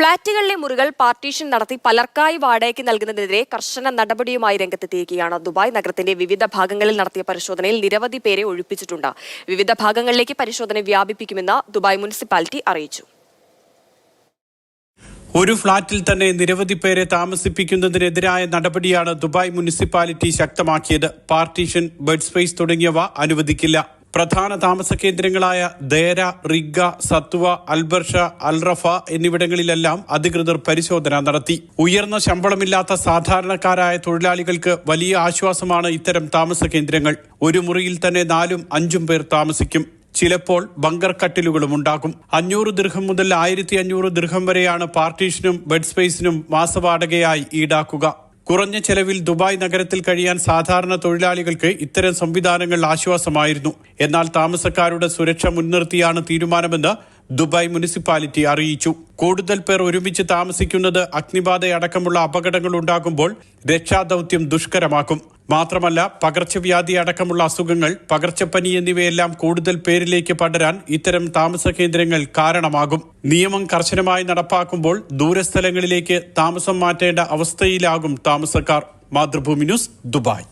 ഫ്ളാറ്റുകളിലെ മുറികൾ പാർട്ടീഷൻ നടത്തി പലർക്കായി വാടകയ്ക്ക് നൽകുന്നതിനെതിരെ കർശന നടപടിയുമായി രംഗത്തെത്തിയിരിക്കുകയാണ്. ദുബായ് നഗരത്തിന്റെ വിവിധ ഭാഗങ്ങളിൽ നടത്തിയ പരിശോധനയിൽ നിരവധി പേരെ ഒഴിപ്പിച്ചിട്ടുണ്ട്. വിവിധ ഭാഗങ്ങളിലേക്ക് പരിശോധന വ്യാപിപ്പിക്കുമെന്ന് ദുബായ് മുനിസിപ്പാലിറ്റി അറിയിച്ചു. ഒരു ഫ്ളാറ്റിൽ തന്നെ നിരവധി പേരെ താമസിപ്പിക്കുന്നതിനെതിരായ നടപടിയാണ് ദുബായ് മുനിസിപ്പാലിറ്റി ശക്തമാക്കിയത്. പാർട്ടീഷൻ ബെഡ് സ്പേസ് തുടങ്ങിയവ അനുവദിക്കില്ല. പ്രധാന താമസ കേന്ദ്രങ്ങളായ ദേര റിഗ സത്വ അൽബർഷ അൽറഫ എന്നിവിടങ്ങളിലെല്ലാം അധികൃതർ പരിശോധന നടത്തി. ഉയർന്ന ശമ്പളമില്ലാത്ത സാധാരണക്കാരായ തൊഴിലാളികൾക്ക് വലിയ ആശ്വാസമാണ് ഇത്തരം താമസ കേന്ദ്രങ്ങൾ. ഒരു മുറിയിൽ തന്നെ നാലും അഞ്ചും പേർ താമസിക്കും. ചിലപ്പോൾ ബങ്കർ കട്ടിലുകളും ഉണ്ടാകും. അഞ്ഞൂറ് ദീർഘം മുതൽ ആയിരത്തി അഞ്ഞൂറ് ദീർഘം വരെയാണ് പാർട്ടീഷനും ബെഡ് സ്പേസിനും മാസവാടകയായി ഈടാക്കുക. കുറഞ്ഞ ചെലവിൽ ദുബായ് നഗരത്തിൽ കഴിയാൻ സാധാരണ തൊഴിലാളികൾക്ക് ഇത്തരം സംവിധാനങ്ങൾ ആശ്വാസമായിരുന്നു. എന്നാൽ താമസക്കാരുടെ സുരക്ഷ മുൻനിർത്തിയാണ് തീരുമാനമെന്ന് ദുബായ് മുനിസിപ്പാലിറ്റി അറിയിച്ചു. കൂടുതൽ പേർ ഒരുമിച്ച് താമസിക്കുന്നത് അഗ്നിബാധയടക്കമുള്ള അപകടങ്ങൾ ഉണ്ടാകുമ്പോൾ രക്ഷാദൌത്യം ദുഷ്കരമാക്കും. മാത്രമല്ല പകർച്ചവ്യാധി അടക്കമുള്ള അസുഖങ്ങൾ പകർച്ചപ്പനി എന്നിവയെല്ലാം കൂടുതൽ പേരിലേക്ക് പടരാൻ ഇത്തരം താമസ കേന്ദ്രങ്ങൾ കാരണമാകും. നിയമം കർശനമായി നടപ്പാക്കുമ്പോൾ ദൂരസ്ഥലങ്ങളിലേക്ക് താമസം മാറ്റേണ്ട അവസ്ഥയിലാകും താമസക്കാർ. Mathrubhumi news Dubai.